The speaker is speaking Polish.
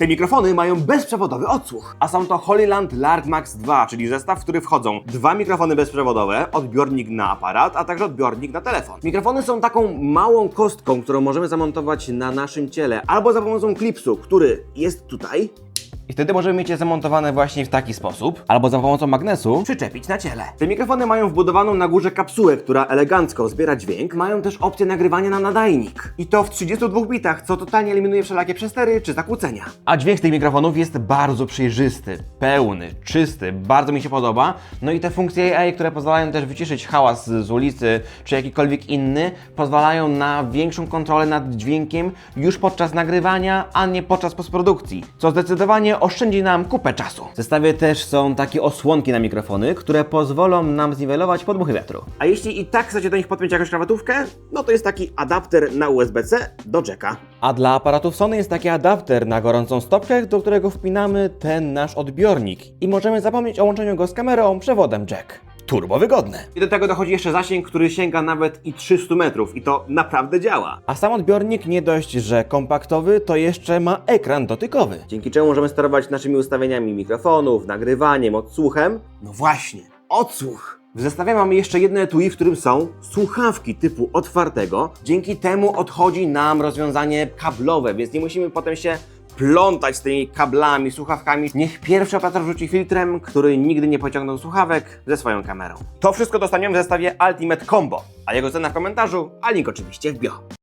Te mikrofony mają bezprzewodowy odsłuch, a są to Holyland Largmax 2, czyli zestaw, w który wchodzą dwa mikrofony bezprzewodowe, odbiornik na aparat, a także odbiornik na telefon. Mikrofony są taką małą kostką, którą możemy zamontować na naszym ciele, albo za pomocą klipsu, który jest tutaj, i wtedy możemy mieć je zamontowane właśnie w taki sposób, albo za pomocą magnesu przyczepić na ciele. Te mikrofony mają wbudowaną na górze kapsułę, która elegancko zbiera dźwięk. Mają też opcję nagrywania na nadajnik. I to w 32 bitach, co totalnie eliminuje wszelakie przestery czy zakłócenia. A dźwięk tych mikrofonów jest bardzo przejrzysty, pełny, czysty, bardzo mi się podoba. No i te funkcje AI, które pozwalają też wyciszyć hałas z ulicy czy jakikolwiek inny, pozwalają na większą kontrolę nad dźwiękiem już podczas nagrywania, a nie podczas postprodukcji, co zdecydowanie oszczędzi nam kupę czasu. W zestawie też są takie osłonki na mikrofony, które pozwolą nam zniwelować podmuchy wiatru. A jeśli i tak chcecie do nich podpiąć jakąś krawatówkę, no to jest taki adapter na USB-C do jacka. A dla aparatów Sony jest taki adapter na gorącą stopkę, do którego wpinamy ten nasz odbiornik i możemy zapomnieć o łączeniu go z kamerą przewodem jack. Turbo wygodne. I do tego dochodzi jeszcze zasięg, który sięga nawet i 300 metrów i to naprawdę działa. A sam odbiornik nie dość, że kompaktowy, to jeszcze ma ekran dotykowy. Dzięki czemu możemy sterować naszymi ustawieniami mikrofonów, nagrywaniem, odsłuchem. No właśnie, odsłuch. W zestawie mamy jeszcze jedno etui, w którym są słuchawki typu otwartego. Dzięki temu odchodzi nam rozwiązanie kablowe, więc nie musimy potem się plątać z tymi kablami, słuchawkami. Niech pierwszy operator rzuci filtrem, który nigdy nie pociągnął słuchawek ze swoją kamerą. To wszystko dostaniemy w zestawie Ultimate Combo, a jego cena w komentarzu, a link oczywiście w bio.